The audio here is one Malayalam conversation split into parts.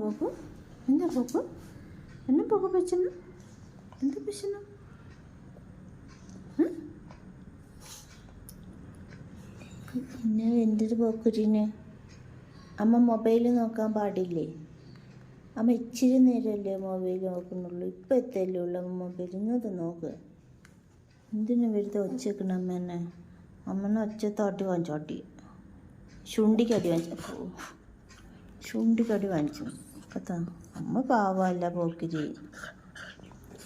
പോകൂ എന്താ ബോബു എന്നെ ബോബു പ്രശ്നം എന്താ പ്രശ്നം പിന്നെ എന്തൊരു പോക്കുരിന്? അമ്മ മൊബൈൽ നോക്കാൻ പാടില്ലേ? അമ്മ ഇച്ചിരി നേരമല്ലേ മൊബൈൽ നോക്കുന്നുള്ളൂ. ഇപ്പം എത്തല്ലേ ഉള്ളു മൊബൈൽ ഇന്നത് നോക്ക്. എന്തിനു വെറുതെ ഒച്ചേക്കണം അമ്മ എന്നെ അമ്മനെ ഒച്ചത്തോട്ടി വാങ്ങിച്ചോട്ടി ചുണ്ടിക്കടി വാങ്ങിച്ചു? ചുണ്ടിക്കടി വാങ്ങിച്ചു? കത്താ അമ്മ പാവമല്ല പോക്കിരി.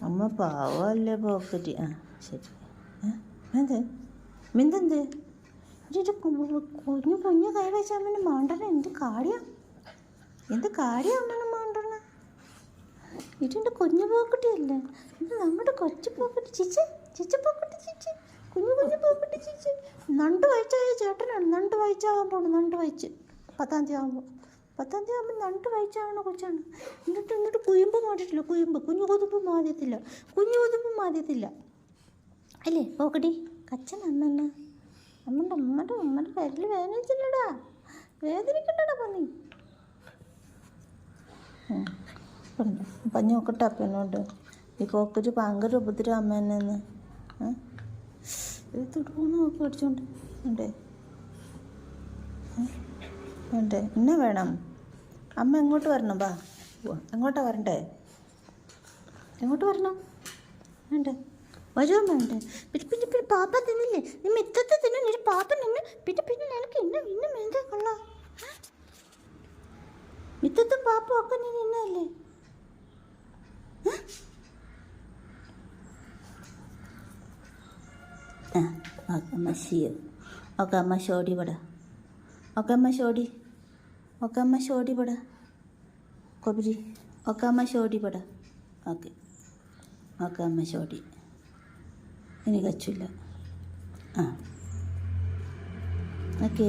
അമ്മ പാവമല്ല പോക്കിരി. ആ ശരി. ഏ എന്ത്? മിന്തെന്ത്? ഇത് കുഞ്ഞു കുഞ്ഞു കൈ വെച്ച അമ്മനെ മാണ്ടണ എന്ത് കാടിയാ? എന്ത് കാടിയാ അമ്മനെ മാണ്ടണ ഇതിന്റെ കുഞ്ഞു പോക്കുട്ടിയല്ലേ? ഇത് നമ്മുടെ കൊച്ചു പോക്കുട്ടി ചിച്ച ചിച്ച പോക്കുട്ടി ചിച്ച. കുഞ്ഞു കുഞ്ഞു പോക്കുട്ടി ചിച്ച. നണ്ട് വായിച്ചായ ചേട്ടനാണ്. നണ്ട് വായിച്ചാവാൻ പോണു നണ്ട് വായിച്ച് പത്താം തീയതി ആകുമ്പോൾ പത്താം തീയതി ആകുമ്പോൾ നണ്ട് വായിച്ചാവണ കൊച്ചാണ്. എന്നിട്ട് എന്നിട്ട് കുയുമ്പ് മാറ്റിട്ടില്ല കുയുമ്പ് കുഞ്ഞു കൊതുമ്പ് മാതിയത്തില്ല. കുഞ്ഞു കൊതുമ്പ് മാതിയത്തില്ല. അല്ലേ? പോക്കടി. കച്ചൻ അമ്മ അമ്മന്റെ അമ്മന്റെ അമ്മന്റെ പേരിൽ വേദനിച്ചില്ലടാ. വേദനിക്കണ്ടടാ പന്നി. പഞ്ഞു നോക്കട്ടെ അപ്പനോട്. ഈ പോക്കൊരു ഭയങ്കര ഉപദ്രവം അമ്മ ഇത് തുടങ്ങുന്ന നോക്കി അടിച്ചോണ്ട്. ഉണ്ടേ. ഉണ്ട്. എന്നാ വേണം? അമ്മ എങ്ങോട്ട് വരണം? ബാ. എങ്ങോട്ടാ വരണ്ടേ? എങ്ങോട്ട് വരണം? വേണ്ടേ? അമ്മ വേണ്ടേ? പിന്നെ പിന്നെ പിന്നെ പാപ്പ തിന്നില്ലേ? നീ മിത്തത്തെ തിന്നു ഒരു പാപ്പ നിന്ന് പിന്നെ പിന്നെ നിനക്ക് ഇന്നും ഇന്നും മേന്തേ കൊള്ളാം. മിത്തത്തും പാപ്പും ഒക്കെ നീ നിന്നല്ലേ ആ ഓക്കെ അമ്മ സിയോ ഓക്കെ അമ്മ ഷോടി ഇവിടെ. ഓക്കെ അമ്മ ഷോടി ഓക്കെ അമ്മ ഷോടി പട കൊബരി ഒക്കമ്മ അമ്മ ഷോടി പട ഓക്കെ ഒക്കമ്മ ഷോടി ഇനി അച്ചില്ല ആ. ഓക്കെ.